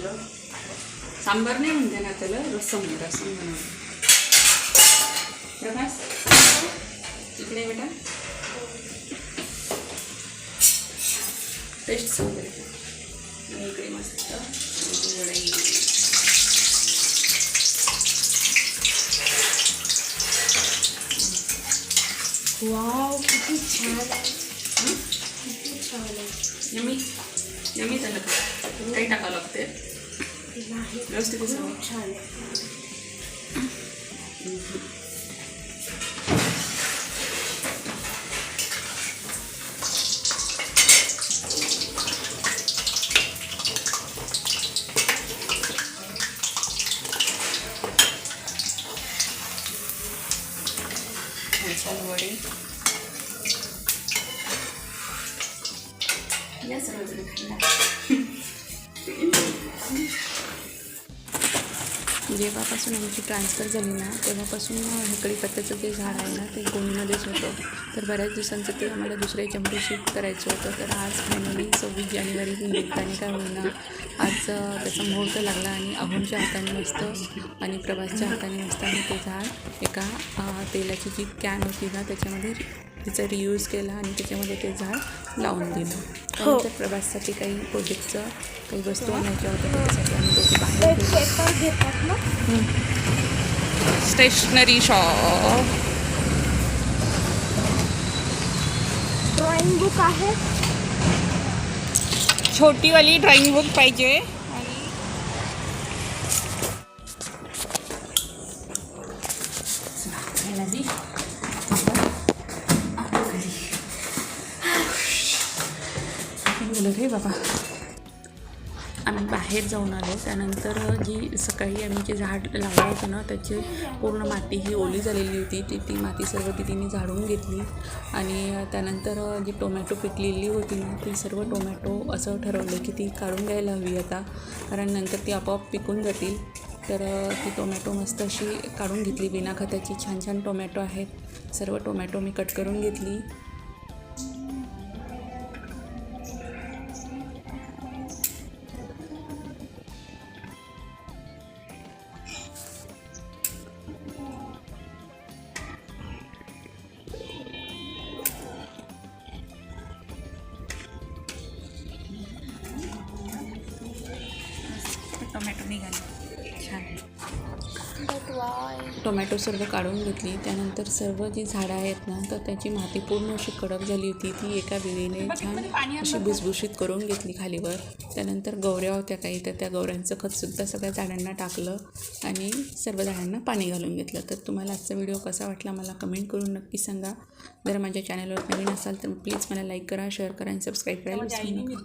बनवलं सांबार नाही म्हणते ना त्याला रसम रसम बनवलं प्रकाश इकडे बेटा. टेस्ट सांगते इकडे मस्त वडई. वाव किती छान आहे. किती छान आहे. यमी यमी का काही टाकावं लागते नाही व्यवस्थित असं खूप छान आहे छान छान वडे या सर्वजण खायला जेव्हापासून आमची ट्रान्सफर झाली ना तेव्हापासून इकडे पत्त्याचं जे झाड आहे ना ते गोणीमध्येच होतं. तर बऱ्याच दिवसांचं ते आम्हाला दुसऱ्या याच्यामध्ये शिफ्ट करायचं होतं. तर आज फायनली सव्वीस जानेवारी निमित्ताने काय होईना आज त्याचा मुहूर्त लागला आणि अहोंच्या हाताने मस्त आणि प्रभासच्या हाताने मस्त आणि ते झाड एका तेलाची जी कॅन होती ना त्याच्यामध्ये तिचा रियूज केला आणि त्याच्यामध्ये ते झाड लावून दिलं. त्यानंतर प्रभाससाठी काही प्रोजेक्टचं काही वस्तू आणायच्या होत्या त्याच्यासाठी आम्ही दोघे बाहेर घेतात ना? स्टेशनरी शॉप ड्रॉइंग बुक आहे? छोटीवाली ड्रॉइंग बुक पाहिजे. रे बाबा. आम्ही बाहेर जाऊन आलो. त्यानंतर जी सकाळी आम्ही जे झाड लावलं होतं ना त्याची पूर्ण माती ही ओली झालेली होती. ती ती माती सर्व तिने झाडून घेतली. आणि त्यानंतर जी टोमॅटो पिकलेली होती ना ती सर्व टोमॅटो असं ठरवलं की ती काढून घ्यायला हवी आता. कारण नंतर ती आपोआप पिकून जातील. तर ती टोमॅटो मस्त अशी काढून घेतली. बिना खताची छान छान टोमॅटो आहेत. सर्व टोमॅटो मी कट करून घेतली. निघाले. छान. टोमॅटो सर्व काढून घेतली. त्यानंतर सर्व जी झाडं आहेत ना तर त्याची माती पूर्ण अशी कडक झाली होती. ती एका वेळेने छान अशी भुसभुशीत करून घेतली खालीवर. त्यानंतर गवऱ्या होत्या काही तर त्या गवऱ्यांचं खतसुद्धा सगळ्या झाडांना टाकलं आणि सर्व झाडांना पाणी घालून घेतलं. तर तुम्हाला आजचा व्हिडिओ कसा वाटला मला कमेंट करून नक्की सांगा. जर माझ्या चॅनलवर नवीन असाल तर प्लीज मला लाईक करा शेअर करा आणि सबस्क्राईब करायला विसरू नका.